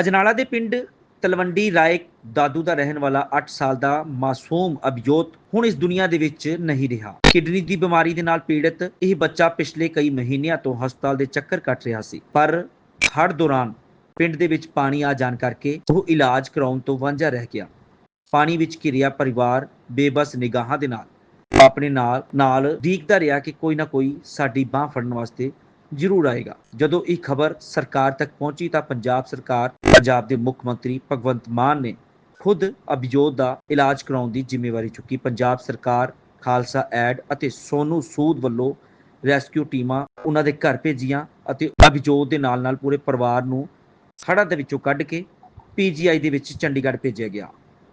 ਅਜਨਾਲਾ ਦੇ ਪਿੰਡ ਤਲਵੰਡੀ ਰਾਏ ਦਾਦੂ ਦਾ ਰਹਿਣ ਵਾਲਾ 8 ਸਾਲ ਦਾ ਮਾਸੂਮ ਅਭਿਜੋਤ ਹੁਣ ਇਸ ਦੁਨੀਆ ਦੇ ਵਿੱਚ ਨਹੀਂ ਰਿਹਾ। ਕਿਡਨੀ ਦੀ ਬਿਮਾਰੀ ਦੇ ਨਾਲ ਪੀੜਤ ਇਹ ਬੱਚਾ ਪਿਛਲੇ ਕਈ ਮਹੀਨਿਆਂ ਤੋਂ ਹਸਪਤਾਲ ਦੇ ਚੱਕਰ ਕੱਟ ਰਿਹਾ ਸੀ, ਪਰ ਹੜ੍ਹ ਦੌਰਾਨ ਪਿੰਡ ਦੇ ਵਿੱਚ ਪਾਣੀ ਆ ਜਾਣ ਕਰਕੇ ਉਹ ਇਲਾਜ ਕਰਾਉਣ ਤੋਂ ਵਾਂਝਾ ਰਹਿ ਗਿਆ। ਪਾਣੀ ਵਿੱਚ ਘਿਰਿਆ ਪਰਿਵਾਰ ਬੇਬਸ ਨਿਗਾਹਾਂ ਦੇ ਨਾਲ, ਆਪਣੇ ਨਾਲ ਨਾਲ ਦੇਖਦਾ ਰਿਹਾ ਕਿ ਕੋਈ ਨਾ ਕੋਈ ਸਾਡੀ ਬਾਹ ਫੜਨ ਵਾਸਤੇ ਜ਼ਰੂਰ ਆਏਗਾ। ਜਦੋਂ ਇਹ ਖਬਰ ਸਰਕਾਰ ਤੱਕ ਪਹੁੰਚੀ ਤਾਂ ਪੰਜਾਬ ਸਰਕਾਰ, ਪੰਜਾਬ ਦੇ ਮੁੱਖ ਮੰਤਰੀ ਭਗਵੰਤ ਮਾਨ ਨੇ ਖੁਦ ਅਭਿਜੋਤ ਦਾ ਇਲਾਜ ਕਰਾਉਣ ਦੀ ਜ਼ਿੰਮੇਵਾਰੀ ਚੁੱਕੀ। ਪੰਜਾਬ ਸਰਕਾਰ, ਖਾਲਸਾ ਐਡ ਅਤੇ ਸੋਨੂ ਸੂਦ ਵੱਲੋਂ ਰੈਸਕਿਊ ਟੀਮਾਂ ਉਹਨਾਂ ਦੇ ਘਰ ਭੇਜੀਆਂ ਅਤੇ ਅਭਿਜੋਤ ਦੇ ਨਾਲ ਨਾਲ ਪੂਰੇ ਪਰਿਵਾਰ ਨੂੰ ਹੜ੍ਹਾਂ ਦੇ ਵਿੱਚੋਂ ਕੱਢ ਕੇ ਪੀਜੀਆਈ ਦੇ ਵਿੱਚ ਚੰਡੀਗੜ੍ਹ ਭੇਜਿਆ ਗਿਆ,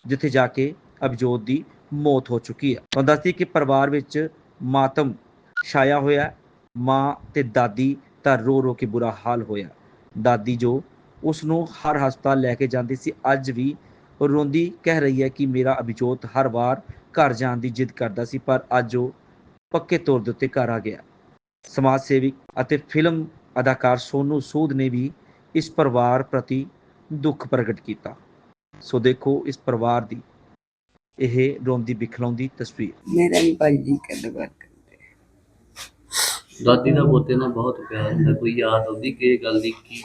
ਜਿੱਥੇ ਜਾ ਕੇ ਅਭਿਜੋਤ ਦੀ ਮੌਤ ਹੋ ਚੁੱਕੀ ਹੈ। ਤੁਹਾਨੂੰ ਦੱਸਦੀ ਕਿ ਪਰਿਵਾਰ ਵਿੱਚ ਮਾਤਮ ਛਾਇਆ ਹੋਇਆ ਮਾਂ ਤੇ ਦਾਦੀ ਤਾਂ ਰੋ ਰੋ ਕੇ ਬੁਰਾ ਹਾਲ ਹੋਇਆ। ਦਾਦੀ ਜੋ ਉਸ ਨੂੰ ਹਰ ਹਸਪਤਾਲ ਲੈ ਕੇ ਜਾਂਦੀ ਸੀ, ਅੱਜ ਵੀ ਰੋਂਦੀ ਕਹਿ ਰਹੀ ਹੈ ਕਿ ਮੇਰਾ ਅਭਿਜੋਤ ਹਰ ਵਾਰ ਘਰ ਜਾਣ ਦੀ ਜਿੱਦ ਕਰਦਾ ਸੀ, ਪਰ ਅੱਜ ਉਹ ਪੱਕੇ ਤੌਰ ਦੇ ਉੱਤੇ ਘਰ ਆ ਗਿਆ। ਸਮਾਜ ਸੇਵੀ ਅਤੇ ਫਿਲਮ ਅਦਾਕਾਰ ਸੋਨੂ ਸੂਦ ਨੇ ਵੀ ਇਸ ਪਰਿਵਾਰ ਪ੍ਰਤੀ ਦੁੱਖ ਪ੍ਰਗਟ ਕੀਤਾ। ਸੋ ਦੇਖੋ ਇਸ ਪਰਿਵਾਰ ਦੀ ਇਹ ਰੋਂਦੀ ਬਿਖਲਾਉਂਦੀ ਤਸਵੀਰ। ਮੇਰਾ ਨਹੀਂ ਭਾਈ ਜੀ ਕਦ ਦਾਦੀ ਦਾ ਪੋਤੇ ਨਾਲ ਬਹੁਤ ਪਿਆਰ ਹੁੰਦਾ ਕੋਈ ਯਾਦ ਆਉਂਦੀ ਕਿ ਗੱਲ ਦੀ ਕੀ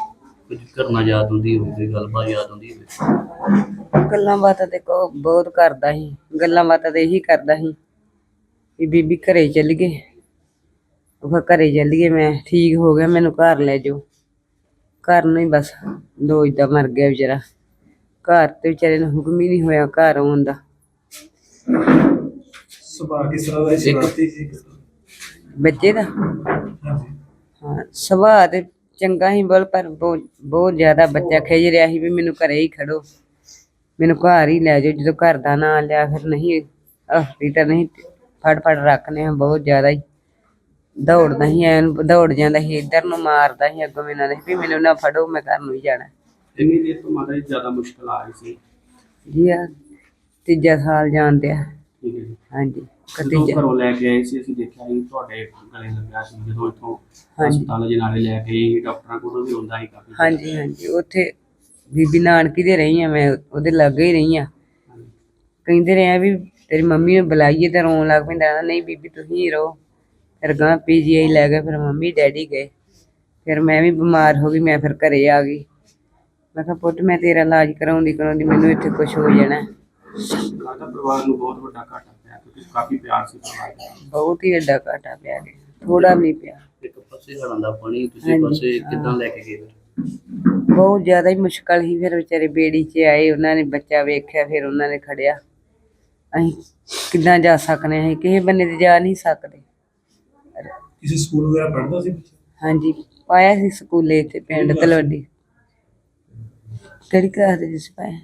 ਕੁਝ ਕਰਨਾ ਯਾਦ ਹੁੰਦੀ ਹੋਵੇ ਕੋਈ ਗੱਲਬਾਤ ਯਾਦ ਹੁੰਦੀ ਹੋਵੇ। ਗੱਲਾਂ ਬਾਤਾਂ ਤੇ ਕੋ ਬਹੁਤ ਕਰਦਾ ਸੀ ਗੱਲਾਂ ਬਾਤਾਂ ਤੇ ਇਹੀ ਕਰਦਾ ਸੀ ਵੀ ਬੀਬੀ ਘਰੇ ਚੱਲ ਗਏ। ਉਹ ਫਿਰ ਘਰੇ ਚੱਲ ਗਏ ਮੈਂ ਠੀਕ ਹੋ ਗਿਆ ਮੈਨੂੰ ਘਰ ਲੈ ਜਾਓ। ਘਰ ਨੂੰ ਹੀ ਬਸ ਦੋ ਇਦਾਂ ਮਰ ਗਿਆ ਵਿਚਾਰਾ। ਘਰ ਤੇ ਵਿਚਾਰੇ ਨੂੰ ਹੁਕਮ ਹੀ ਨਹੀਂ ਹੋਇਆ ਘਰ ਆਉਣ ਦਾ। ਸੁਭਾਅ ਕਿਸ ਤਰ੍ਹਾਂ ਦਾ ਸੀ ਸ਼ਰਾਰਤੀ ਸੀ ਬੱਚੇ ਦਾ? ਹਾਂ ਸੁਭਾਅ ਤੇ ਚੰਗਾ ਹੀ ਬੋਲ ਪਰ ਬਹੁਤ ਬਹੁਤ ਜ਼ਿਆਦਾ ਬੱਚਾ ਖਿਜ ਰਿਹਾ ਸੀ ਵੀ ਮੈਨੂੰ ਘਰੇ ਹੀ ਖੜੋ। ਮੈਨੂੰ ਘਰ ਹੀ ਲੈ ਜਾਓ ਜਦੋਂ ਘਰ ਦਾ ਨਾਂ ਲਿਆ ਫਿਰ ਨਹੀਂ ਅਹਰੀ ਤਾਂ ਨਹੀਂ ਫੜ ਫੜ ਰੱਖਨੇ ਆ ਬਹੁਤ ਜ਼ਿਆਦਾ ਹੀ। ਦੌੜਦਾ ਹੀ ਐਨ ਦੌੜ ਜਾਂਦਾ ਸੀ ਇੱਧਰ ਨੂੰ ਮਾਰਦਾ ਸੀ ਅੱਗੋਂ ਮੈਨੂੰ ਨਹੀਂ ਵੀ ਮੈਨੂੰ ਨਾ ਫੜੋ ਮੈਂ ਘਰ ਨੂੰ ਹੀ ਜਾਣਾ। ਇੰਨੀ ਦੇਰ ਤੋਂ ਮਾਤਾ ਜੀ ਜ਼ਿਆਦਾ ਮੁਸ਼ਕਲ ਆ ਰਹੀ ਸੀ। ਜੀ ਆ ਤੀਜਾ ਸਾਲ ਜਾਣਦੇ ਆ ਠੀਕ ਹੈ ਜੀ। ਹਾਂਜੀ। ਜਦੋਂ ਤੀਜਾ ਘਰੋਂ ਲੈ ਕੇ ਆਏ ਸੀ ਅਸੀਂ ਦੇਖਿਆ ਸੀ ਤੁਹਾਡੇ ਗਲੇ ਲੱਗਿਆ ਸੀ ਜਦੋਂ ਇੱਥੋਂ ਹਾਂਜੀ। ਹਸਪਤਾਲ ਦੇ ਨਾਲੇ ਲੈ ਕੇ ਆਏ ਡਾਕਟਰਾਂ ਕੋਲ ਵੀ ਹੁੰਦਾ ਸੀ ਕਾਫੀ। ਹਾਂਜੀ ਹਾਂਜੀ। ਉੱਥੇ ਬੀਬੀ ਨਾਨਕੀ ਦੇ ਰਹੀ ਆ ਮੈਂ ਉਹਦੇ ਲਾਗੇ ਹੀ ਰਹੀ ਆ ਕਹਿੰਦੇ ਰਹੇ ਆ ਵੀ ਤੇਰੀ ਮੰਮੀ ਨੂੰ ਬੁਲਾਈਏ ਤੇ ਰੋਣ ਲੱਗ ਪੈਂਦਾ ਨਹੀਂ ਬੀਬੀ ਤੁਸੀਂ ਹੀ ਰਹੋ। ਫਿਰ ਗਾਂ ਪੀਜੀਆਈ ਲੈ ਗਏ ਫਿਰ ਮੰਮੀ ਡੈਡੀ ਗਏ। ਫਿਰ ਮੈਂ ਵੀ ਬਿਮਾਰ ਹੋ ਗਈ ਮੈਂ ਫਿਰ ਘਰੇ ਆ ਗਈ। ਮੈਂ ਕਿਹਾ ਪੁੱਤ ਮੈਂ ਤੇਰਾ ਇਲਾਜ ਕਰਾਉਂਦੀ ਕਰਾਉਂਦੀ ਮੈਨੂੰ ਇੱਥੇ ਕੁਝ ਹੋ ਜਾਣਾ। ਲੱਗਦਾ ਪਰਿਵਾਰ ਨੂੰ ਬਹੁਤ ਵੱਡਾ ਘਾਟਾ ਪਿਆ ਕਿਉਂਕਿ ਕਾਫੀ ਪਿਆਰ ਸੀ ਪਰਿਵਾਰ ਦਾ। ਬਹੁਤ ਹੀ ਵੱਡਾ ਘਾਟਾ ਪਿਆ ਗਿਆ ਥੋੜਾ ਨਹੀਂ ਪਿਆ। ਇੱਕ ਪਾਸੇ ਹੜਾਂ ਦਾ ਪਾਣੀ ਤੁਸੀਂ ਹਾਂਜੀ, ਪਾਸੇ ਕਿੱਦਾਂ ਲੈ ਕੇ ਗਏ? ਫਿਰ? ਬਹੁਤ ਜ਼ਿਆਦਾ ਹੀ ਮੁਸ਼ਕਲ ਸੀ ਫਿਰ ਵਿਚਾਰੇ ਬੇੜੀ 'ਚ ਆਏ ਉਹਨਾਂ ਨੇ ਬੱਚਾ ਵੇਖਿਆ ਫਿਰ ਉਹਨਾਂ ਨੇ ਖੜਿਆ। ਅਸੀਂ ਕਿੱਦਾਂ ਜਾ ਸਕਨੇ ਹਾਂ ਕਿਸੇ ਬੰਨੇ ਤੇ ਜਾ ਨਹੀਂ ਸਕਦੇ। ਕਿਸੇ ਸਕੂਲ ਵਗੈਰਾ ਪੜ੍ਹਦਾ ਸੀ ਹਾਂਜੀ ਪਾਇਆ ਸੀ ਸਕੂਲੇ ਇੱਥੇ ਪਿੰਡ ਤਲਵੰਡੀ। ਕਿਹੜੀ ਕਲਾਸ ਦੇ ਵਿੱਚ ਪਾਇਆ?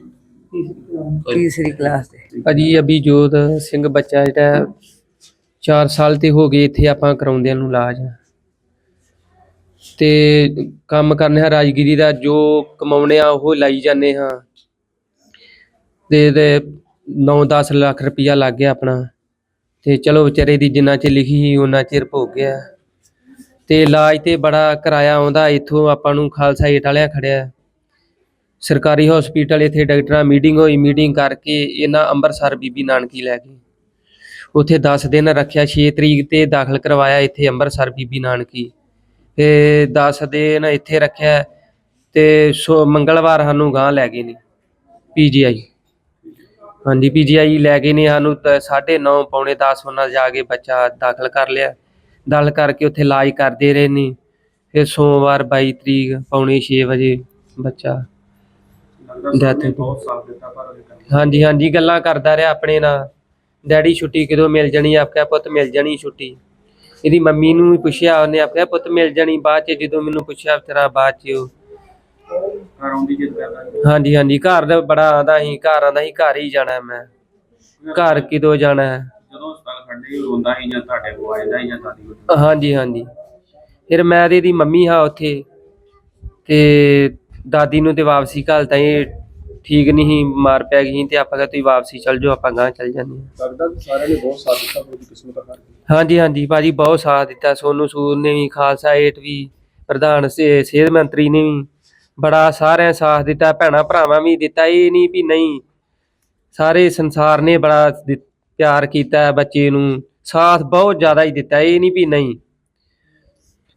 ਤੀਸਰੀ ਕਲਾਸ ਦੇ। ਭਾਜੀ, ਅਭਿਜੋਤ ਸਿੰਘ ਬੱਚਾ ਜਿਹੜਾ 4 ਸਾਲ ਤੇ ਹੋ ਗਏ ਇੱਥੇ ਆਪਾਂ ਕਰਾਉਂਦੇ ਨੂੰ ਇਲਾਜ। ਤੇ ਕੰਮ ਕਰਨੇ ਆ ਰਾਜਗੀਰੀ ਦਾ, ਜੋ ਕਮਾਉਣੇ ਆ ਉਹ ਲਾਈ ਜਾਂਦੇ ਹਾਂ। ਤੇ ਤੇ 9-10 ਲੱਖ ਰੁਪਇਆ ਲੱਗ ਗਿਆ ਆਪਣਾ। ਤੇ ਚਲੋ ਵਿਚਾਰੇ ਦੀ ਜਿੰਨਾ ਚਿਰ ਲਿਖੀ ਸੀ ਉਹਨਾਂ ਚਿਰ ਭੋਗ ਗਿਆ। ਤੇ ਇਲਾਜ ਤੇ ਬੜਾ ਕਿਰਾਇਆ ਆਉਂਦਾ, ਇੱਥੋਂ ਆਪਾਂ ਨੂੰ ਖਾਲਸਾ ਏਟ ਵਾਲਿਆਂ ਖੜਿਆ। ਸਰਕਾਰੀ ਹਸਪੀਟਲ ਇੱਥੇ ਡਾਕਟਰਾਂ ਮੀਟਿੰਗ ਹੋਈ ਮੀਟਿੰਗ ਕਰਕੇ ਇਹਨਾਂ ਅੰਮ੍ਰਿਤਸਰ ਬੀਬੀ ਨਾਨਕੀ ਲੈ ਗਏ। ਉੱਥੇ 10 ਦਿਨ ਰੱਖਿਆ 6 ਤਰੀਕ ਤੇ ਦਾਖਲ ਕਰਵਾਇਆ ਇੱਥੇ ਅੰਮ੍ਰਿਤਸਰ ਬੀਬੀ ਨਾਨਕੀ। ਤੇ 10 ਦਿਨ ਇੱਥੇ ਰੱਖਿਆ ਤੇ ਸੋ ਮੰਗਲਵਾਰ ਸਾਨੂੰ ਗਾਂ ਲੈ ਗਏ ਨੇ ਪੀਜੀਆਈ ਹਾਂਜੀ ਪੀਜੀਆਈ ਲੈ ਗਏ ਨੇ ਸਾਨੂੰ 9:30 ਪੌਣੇ 10 ਉਹਨਾਂ ਜਾ ਕੇ ਬੱਚਾ ਦਾਖਲ ਕਰ ਲਿਆ। ਦਾਖਲ ਕਰਕੇ ਉੱਥੇ ਇਲਾਜ ਕਰਦੇ ਰਹੇ ਨੇ। ਫਿਰ ਸੋਮਵਾਰ 22 ਤਰੀਕ ਪੌਣੇ 6 ਵਜੇ ਬੱਚਾ ਹੋ ਗਈ। ਬਹੁਤ ਸਾਥ ਦਿੱਤਾ ਪਰ ਉਹਦੇ ਕੰਮ ਹਾਂਜੀ ਹਾਂਜੀ ਗੱਲਾਂ ਕਰਦਾ ਰਿਹਾ ਆਪਣੇ ਨਾਲ। ਡੈਡੀ ਛੁੱਟੀ ਕਦੋਂ ਮਿਲ ਜਾਣੀ ਆਖਿਆ ਪੁੱਤ ਮਿਲ ਜਾਣੀ ਛੁੱਟੀ। ਇਹਦੀ ਮੰਮੀ ਨੂੰ ਵੀ ਪੁੱਛਿਆ ਉਹਨੇ ਆਖਿਆ ਪੁੱਤ ਮਿਲ ਜਾਣੀ ਬਾਅਦ ਚ ਜਦੋਂ ਮੈਨੂੰ ਪੁੱਛਿਆ ਤੇਰਾ ਬਾਅਦ ਚ ਉਹ। ਘਰ ਆਉਂਦੀ ਜਿੱਦ ਕਰਦਾ ਸੀ। ਹਾਂਜੀ ਹਾਂਜੀ ਘਰ ਦਾ ਬੜਾ ਆਂਦਾ ਸੀ ਘਰ ਆਂਦਾ ਸੀ ਘਰ ਹੀ ਜਾਣਾ ਮੈਂ। ਘਰ ਕਿਦੋਂ ਜਾਣਾ ਹੈ? ਜਦੋਂ ਹਸਪਤਾਲ ਖੰਡੇ ਰੋਂਦਾ ਸੀ ਜਾਂ ਤੁਹਾਡੇ ਕੋਲ ਆ ਜਾਂਦਾ ਸੀ ਜਾਂ ਦਾਦੀ ਕੋਲ ਹਾਂਜੀ ਹਾਂਜੀ। ਫਿਰ ਮੈਂ ਤੇ ਇਹਦੀ ਮੰਮੀ ਹਾਂ ਉੱਥੇ ਤੇ ਦਾਦੀ ਨੂੰ ਤੇ ਵਾਪਸੀ ਘੱਲਤਾ ਇਹ ਠੀਕ ਨਹੀਂ ਸੀ ਮਾਰ ਪੈ ਗਈ ਤੇ ਆਪਾਂ ਕਿਹਾ ਤੁਸੀਂ ਵਾਪਸੀ ਚੱਲ ਜਾਓ ਆਪਾਂ ਗਾਂ ਚੱਲ ਜਾਂਦੇ ਹਾਂ। ਲੱਗਦਾ ਕਿ ਸਾਰਿਆਂ ਨੇ ਬਹੁਤ ਸਾਥ ਦਿੱਤਾ ਉਹਦੀ ਕਿਸਮਤ ਦਾ ਹਾਂਜੀ ਹਾਂਜੀ ਭਾਜੀ ਬਹੁਤ ਸਾਥ ਦਿੱਤਾ ਸੋਨੂ ਸੂਦ ਨੇ ਵੀ ਖਾਲਸਾ ਏਟ ਵੀ ਪ੍ਰਧਾਨ ਸੇ- ਸਿਹਤ ਮੰਤਰੀ ਨੇ ਵੀ ਬੜਾ ਸਾਰਿਆਂ ਸਾਥ ਦਿੱਤਾ ਭੈਣਾ ਭਰਾਵਾਂ ਵੀ ਦਿੱਤਾ ਇਹ ਨਹੀਂ ਵੀ ਨਹੀਂ ਸਾਰੇ ਸੰਸਾਰ ਨੇ ਬੜਾ ਪਿਆਰ ਕੀਤਾ ਬੱਚੇ ਨੂੰ ਸਾਥ ਬਹੁਤ ਜ਼ਿਆਦਾ ਹੀ ਦਿੱਤਾ ਇਹ ਨਹੀਂ ਵੀ ਨਹੀਂ।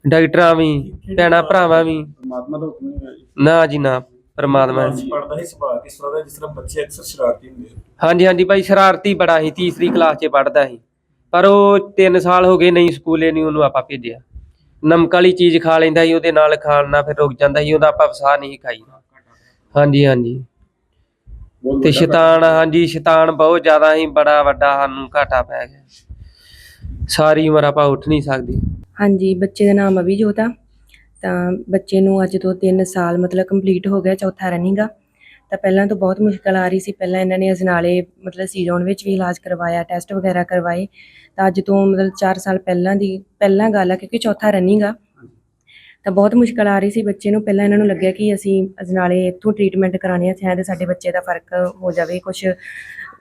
ਡਾਕਟਰਾਂ ਵੀ ਭੈਣਾ ਭਰਾਵਾਂ ਵੀ। ਪਰਮਾਤਮਾ ਦਾ ਹੁਕਮ ਨਹੀਂ ਹੈ ਜੀ। ਨਾ ਜੀ ਨਾ ਪਰਮਾਤਮਾ ਜੀ। ਪੜਦਾ ਹੀ ਸੁਭਾਅ ਕਿਸ ਤਰ੍ਹਾਂ ਦਾ ਜਿਸ ਤਰ੍ਹਾਂ ਬੱਚੇ ਅਕਸਰ ਸ਼ਰਾਰਤੀ ਹੁੰਦੇ ਆ। ਹਾਂਜੀ ਹਾਂਜੀ ਭਾਈ ਸ਼ਰਾਰਤੀ ਬੜਾ ਸੀ ਤੀਸਰੀ ਕਲਾਸ 'ਚ ਪੜਦਾ ਸੀ। ਪਰ ਉਹ 3 ਸਾਲ ਹੋ ਗਏ ਨਹੀਂ ਸਕੂਲੇ ਨਹੀਂ ਉਹਨੂੰ ਆਪਾਂ ਭੇਜਿਆ। ਨਮਕ ਵਾਲੀ ਚੀਜ਼ ਖਾ ਲੈਂਦਾ ਸੀ ਉਹਦੇ ਨਾਲ ਖਾਣ ਨਾਲ ਫਿਰ ਰੁਕ ਜਾਂਦਾ ਸੀ ਉਹਦਾ ਆਪਾਂ ਵਸਾ ਨਹੀਂ ਖਾਈ। ਹਾਂਜੀ ਹਾਂਜੀ। ਬਹੁਤ ਤੇ ਵੱਡਾ ਸ਼ੈਤਾਨ ਹਾਂਜੀ ਸ਼ੈਤਾਨ ਬਹੁਤ ਜ਼ਿਆਦਾ ਹੀ ਬੜਾ ਵੱਡਾ ਸਾਨੂੰ ਘਾਟਾ ਪੈ ਗਿਆ। ਸਾਰੀ ਉਮਰ ਆਪਾਂ ਉੱਠ ਨਹੀਂ ਸਕਦੇ। ਹਾਂਜੀ, ਬੱਚੇ ਦਾ ਨਾਮ ਅਭਿਜੋਤ ਆ ਤਾਂ ਬੱਚੇ ਨੂੰ ਅੱਜ ਤੋਂ 3 ਸਾਲ ਮਤਲਬ ਕੰਪਲੀਟ ਹੋ ਗਿਆ ਚੌਥਾ ਰਨਿੰਗ ਆ। ਤਾਂ ਪਹਿਲਾਂ ਤੋਂ ਬਹੁਤ ਮੁਸ਼ਕਲ ਆ ਰਹੀ ਸੀ। ਪਹਿਲਾਂ ਇਹਨਾਂ ਨੇ ਅਜਨਾਲੇ ਮਤਲਬ ਸੀਜ਼ੋਨ ਵਿੱਚ ਵੀ ਇਲਾਜ ਕਰਵਾਇਆ ਟੈਸਟ ਵਗੈਰਾ ਕਰਵਾਏ। ਤਾਂ ਅੱਜ ਤੋਂ ਮਤਲਬ 4 ਸਾਲ ਪਹਿਲਾਂ ਦੀ, ਪਹਿਲਾਂ ਗੱਲ ਆ ਕਿਉਂਕਿ ਚੌਥਾ ਰਨਿੰਗ ਆ। ਤਾਂ ਬਹੁਤ ਮੁਸ਼ਕਲ ਆ ਰਹੀ ਸੀ ਬੱਚੇ ਨੂੰ। ਪਹਿਲਾਂ ਇਹਨਾਂ ਨੂੰ ਲੱਗਿਆ ਕਿ ਅਸੀਂ ਅਜਨਾਲੇ ਇੱਥੋਂ ਟ੍ਰੀਟਮੈਂਟ ਕਰਾਉਣੀ ਆ ਸ਼ਾਇਦ ਸਾਡੇ ਬੱਚੇ ਦਾ ਫ਼ਰਕ ਹੋ ਜਾਵੇ ਕੁਝ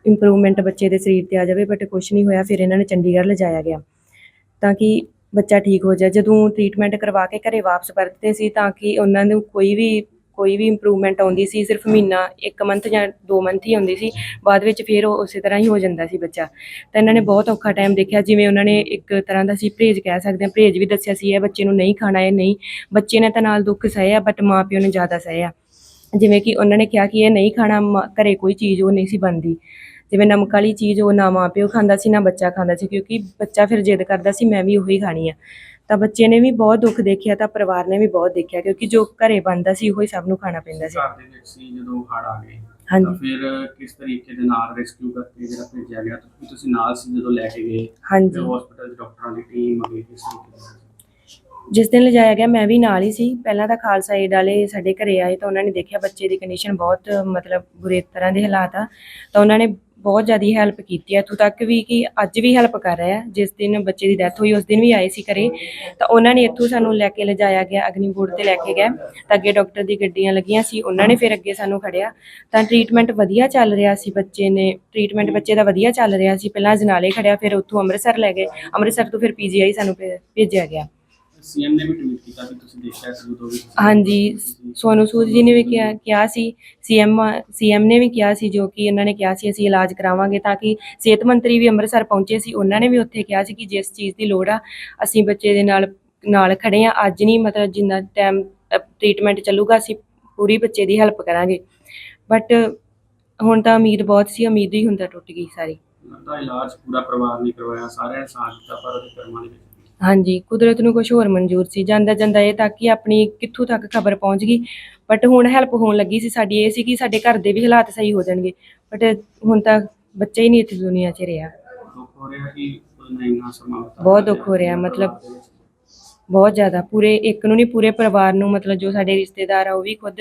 ਇੰਪਰੂਵਮੈਂਟ ਬੱਚੇ ਦੇ ਸਰੀਰ ਤੇ ਆ ਜਾਵੇ ਬਟ ਕੁਝ ਨਹੀਂ ਹੋਇਆ। ਫਿਰ ਇਹਨਾਂ ਨੇ ਚੰਡੀਗੜ੍ਹ ਲਿਜਾਇਆ ਗਿਆ। ਤਾਂ ਕਿ ਬੱਚਾ ਠੀਕ ਹੋ ਜਾਏ, ਜਦੋਂ ਟ੍ਰੀਟਮੈਂਟ ਕਰਵਾ ਕੇ ਘਰੇ ਵਾਪਸ ਪਰਤਦੇ ਸੀ ਤਾਂ ਕਿ ਉਹਨਾਂ ਨੂੰ ਕੋਈ ਵੀ ਕੋਈ ਵੀ ਇੰਪਰੂਵਮੈਂਟ ਆਉਂਦੀ ਸੀ, ਸਿਰਫ ਮਹੀਨਾ, ਇੱਕ ਮੰਥ ਜਾਂ ਦੋ ਮੰਥ ਹੀ ਆਉਂਦੀ ਸੀ, ਬਾਅਦ ਵਿੱਚ ਫਿਰ ਉਹ ਉਸੇ ਤਰ੍ਹਾਂ ਹੀ ਹੋ ਜਾਂਦਾ ਸੀ ਬੱਚਾ। ਤਾਂ ਇਹਨਾਂ ਨੇ ਬਹੁਤ ਔਖਾ ਟਾਈਮ ਦੇਖਿਆ, ਜਿਵੇਂ ਉਹਨਾਂ ਨੇ ਇੱਕ ਤਰ੍ਹਾਂ ਦਾ ਸੀ ਪਰਹੇਜ਼ ਕਹਿ ਸਕਦੇ ਹਾਂ, ਪਰਹੇਜ਼ ਵੀ ਦੱਸਿਆ ਸੀ, ਇਹ ਬੱਚੇ ਨੂੰ ਨਹੀਂ ਖਾਣਾ ਇਹ ਨਹੀਂ, ਬੱਚੇ ਨੇ ਤਾਂ ਨਾਲ ਦੁੱਖ ਸਹਿ ਆ ਬਟ ਮਾਂ ਪਿਓ ਨੇ ਜ਼ਿਆਦਾ ਸਹਿ ਆ ਜਿਵੇਂ ਕਿ ਉਹਨਾਂ ਨੇ ਕਿਹਾ ਕਿ ਇਹ ਨਹੀਂ ਖਾਣਾ, ਮ- ਘਰੇ ਕੋਈ ਚੀਜ਼ ਉਹ ਨਹੀਂ ਸੀ ਬਣਦੀ। ਜਿਵੇਂ ਨਮਕ ਵਾਲੀ ਚੀਜ਼ ਉਹ ਨਾ ਮਾਂ ਪਿਓ ਖਾਂਦਾ ਸੀ ਨਾ ਬੱਚਾ ਖਾਂਦਾ ਸੀ ਕਿਉਂਕਿ ਬੱਚਾ ਫਿਰ ਜਿੱਦ ਕਰਦਾ ਸੀ ਮੈਂ ਵੀ ਉਹੀ ਖਾਣੀ ਆ। ਤਾਂ ਬੱਚੇ ਨੇ ਵੀ ਬਹੁਤ ਦੁੱਖ ਦੇਖਿਆ ਤਾਂ ਪਰਿਵਾਰ ਨੇ ਵੀ ਬਹੁਤ ਦੇਖਿਆ ਕਿਉਂਕਿ ਜੋ ਘਰੇ ਬਣਦਾ ਸੀ ਉਹੀ ਸਭ ਨੂੰ ਖਾਣਾ ਪੈਂਦਾ ਸੀ। ਘਰ ਦੇ ਵਿੱਚ ਸੀ ਜਦੋਂ ਹੜ ਆ ਗਏ ਤਾਂ ਫਿਰ ਕਿਸ ਤਰੀਕੇ ਦੇ ਨਾਲ ਰੈਸਕਿਊ ਕਰਕੇ ਜਿਹੜਾ ਭੇਜਿਆ ਗਿਆ ਤੁਸੀਂ ਤੁਸੀਂ ਨਾਲ ਸੀ ਜਦੋਂ ਲੈ ਕੇ ਗਏ? ਹਾਂਜੀ। ਹਸਪੀਟਲ ਦੇ ਡਾਕਟਰਾਂ ਦੀ ਟੀਮ ਅਗੇ ਕਿਸ ਤਰੀਕੇ ਨਾਲ? ਜਿਸ ਦਿਨ ਲਿਜਾਇਆ ਗਿਆ ਮੈਂ ਵੀ ਨਾਲ ਹੀ ਸੀ। ਪਹਿਲਾਂ ਤਾਂ ਖਾਲਸਾ ਏਡ ਵਾਲੇ ਸਾਡੇ ਘਰੇ ਆਏ ਤਾਂ ਉਹਨਾਂ ਨੇ ਦੇਖਿਆ ਬੱਚੇ ਦੀ ਕੰਡੀਸ਼ਨ ਬਹੁਤ ਮਤਲਬ ਬੁਰੇ ਤਰ੍ਹਾਂ ਦੇ ਹਾਲਾਤ ਆ। ਤਾਂ ਉਹਨਾਂ ਨੇ ਬਹੁਤ ਜ਼ਿਆਦਾ ਹੈਲਪ ਕੀਤੀ ਹੈ। ਇੱਥੋਂ ਤੱਕ ਵੀ ਕਿ ਅੱਜ ਵੀ ਹੈਲਪ ਕਰ ਰਿਹਾ ਜਿਸ ਦਿਨ ਬੱਚੇ ਦੀ ਡੈਥ ਹੋਈ, ਉਸ ਦਿਨ ਵੀ ਆਏ ਸੀ ਘਰੇ। ਤਾਂ ਉਹਨਾਂ ਨੇ ਇੱਥੋਂ ਸਾਨੂੰ ਲੈ ਕੇ ਲਿਜਾਇਆ ਗਿਆ ਅਗਨੀ ਬੋਰਡ ਤੇ ਲੈ ਕੇ ਗਏ। ਤਾਂ ਅੱਗੇ ਡਾਕਟਰ ਦੀ ਗੱਡੀਆਂ ਲੱਗੀਆਂ ਸੀ, ਉਹਨਾਂ ਨੇ ਫਿਰ ਅੱਗੇ ਸਾਨੂੰ ਖੜਿਆ। ਤਾਂ ਟ੍ਰੀਟਮੈਂਟ ਵਧੀਆ ਚੱਲ ਰਿਹਾ ਸੀ ਬੱਚੇ ਨੇ। ਟ੍ਰੀਟਮੈਂਟ ਬੱਚੇ ਦਾ ਵਧੀਆ ਚੱਲ ਰਿਹਾ ਸੀ। ਪਹਿਲਾਂ ਜਨਾਲੇ ਖੜਿਆ, ਫਿਰ ਉੱਥੋਂ ਅੰਮ੍ਰਿਤਸਰ ਲੈ ਗਏ। ਅੰਮ੍ਰਿਤਸਰ ਤੋਂ ਫਿਰ ਪੀਜੀਆਈ ਸਾਨੂੰ ਭੇਜਿਆ ਗਿਆ। ਸੀਐਮ ਨੇ ਵੀ ਟਵੀਟ ਕੀਤਾ ਕਿ ਤੁਸੀਂ ਦੇਖਿਆ ਸੀ ਉਦੋਂ ਵੀ ਹਾਂਜੀ ਸੋਨੂ ਸੂਦ ਜੀ ਨੇ ਵੀ ਕਿਹਾ ਕਿਹਾ ਸੀ ਸੀਐਮ ਸੀਐਮ ਨੇ ਵੀ ਕਿਹਾ ਸੀ ਜੋ ਕਿ ਇਹਨਾਂ ਨੇ ਕਿਹਾ ਸੀ ਅਸੀਂ ਇਲਾਜ ਕਰਾਵਾਂਗੇ ਤਾਂ ਕਿ ਸਿਹਤ ਮੰਤਰੀ ਵੀ ਅੰਮ੍ਰਿਤਸਰ ਪਹੁੰਚੇ ਸੀ ਉਹਨਾਂ ਨੇ ਵੀ ਉੱਥੇ ਕਿਹਾ ਸੀ ਕਿ ਜਿਸ ਚੀਜ਼ ਦੀ ਲੋੜ ਆ ਅਸੀਂ ਬੱਚੇ ਦੇ ਨਾਲ ਨਾਲ ਖੜੇ ਆ ਅੱਜ ਨਹੀਂ ਮਤਲਬ ਜਿੰਨਾ ਟਾਈਮ ਟ੍ਰੀਟਮੈਂਟ ਚੱਲੂਗਾ ਅਸੀਂ ਪੂਰੀ ਬੱਚੇ ਦੀ ਹੈਲਪ ਕਰਾਂਗੇ। ਬਟ ਹੁਣ ਤਾਂ ਉਮੀਦ ਬਹੁਤ ਸੀ ਉਮੀਦ ਹੀ ਹੁੰਦਾ ਟੁੱਟ ਗਈ ਸਾਰੀ। ਦਾ ਇਲਾਜ ਪੂਰਾ ਪਰਿਵਾਰ ਨੇ ਕਰਵਾਇਆ ਸਾਰਿਆਂ ਨੇ ਸਾਥ ਦਿੱਤਾ ਪਰ ਉਹਦੇ ਕਰਮਾਂ ਦੇ ਵਿੱਚ ਹਾਂਜੀ ਕੁਦਰਤ ਨੂੰ ਕੁਝ ਹੋਰ ਮਨਜ਼ੂਰ ਸੀ। ਜਾਂਦਾ ਜਾਂਦਾ ਇਹ ਤੱਕ ਕਿ ਆਪਣੀ ਕਿੱਥੋਂ ਤੱਕ ਖਬਰ ਪਹੁੰਚ ਗਈ। ਬਟ ਹੁਣ ਹੈਲਪ ਹੋਣ ਲੱਗੀ ਸੀ ਸਾਡੀ ਇਹ ਸੀ ਕਿ ਸਾਡੇ ਘਰ ਦੇ ਵੀ ਹਾਲਾਤ ਸਹੀ ਹੋ ਜਾਣਗੇ। ਬਟ ਹੁਣ ਤਾਂ ਬੱਚਾ ਹੀ ਨਹੀਂ ਇੱਥੇ ਦੁਨੀਆ 'ਚ ਰਿਹਾ। ਦੁੱਖ ਹੋ ਰਿਹਾ ਕਿ ਉਹਨੇ ਇੰਨਾ ਸਮਾਂ ਬਿਤਾਇਆ ਬਹੁਤ ਦੁੱਖ ਹੋ ਰਿਹਾ, ਮਤਲਬ ਬਹੁਤ ਜ਼ਿਆਦਾ। ਪੂਰੇ ਇੱਕ ਨੂੰ ਨਹੀਂ ਪੂਰੇ ਪਰਿਵਾਰ ਨੂੰ ਮਤਲਬ ਜੋ ਸਾਡੇ ਰਿਸ਼ਤੇਦਾਰ ਆ ਉਹ ਵੀ ਖੁਦ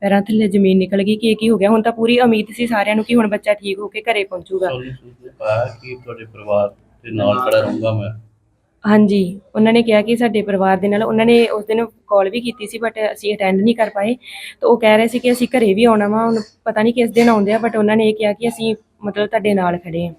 ਪੈਰਾਂ ਥੱਲੇ ਜ਼ਮੀਨ ਨਿਕਲ ਗਈ ਕਿ ਇਹ ਕੀ ਹੋ ਗਿਆ। ਹੁਣ ਤਾਂ ਪੂਰੀ ਉਮੀਦ ਸੀ ਸਾਰਿਆਂ ਨੂੰ ਕਿ ਹੁਣ ਬੱਚਾ ਠੀਕ ਹੋ ਕੇ ਘਰੇ ਪਹੁੰਚੂਗਾ। ਪਾਇਆ ਕਿ ਤੁਹਾਡੇ ਪਰਿਵਾਰ ਦੇ ਨਾਲ ਖੜਾ ਰਹੂੰਗਾ ਮੈਂ। ਹਾਂਜੀ, ਉਹਨਾਂ ਨੇ ਕਿਹਾ ਕਿ ਸਾਡੇ ਪਰਿਵਾਰ ਦੇ ਨਾਲ ਉਹਨਾਂ ਨੇ ਉਸ ਦਿਨ ਕਾਲ ਵੀ ਕੀਤੀ ਸੀ ਬਟ ਅਸੀਂ ਅਟੈਂਡ ਨਹੀਂ ਕਰ ਪਾਏ। ਤਾਂ ਉਹ ਕਹਿ ਰਹੇ ਸੀ ਕਿ ਅਸੀਂ ਘਰੇ ਵੀ ਆਉਣਾ ਵਾ, ਹੁਣ ਪਤਾ ਨਹੀਂ ਕਿਸ ਦਿਨ ਆਉਂਦੇ ਆ ਬਟ ਉਹਨਾਂ ਨੇ ਇਹ ਕਿਹਾ ਕਿ ਅਸੀਂ ਮਤਲਬ ਤੁਹਾਡੇ ਨਾਲ ਖੜੇ ਆ।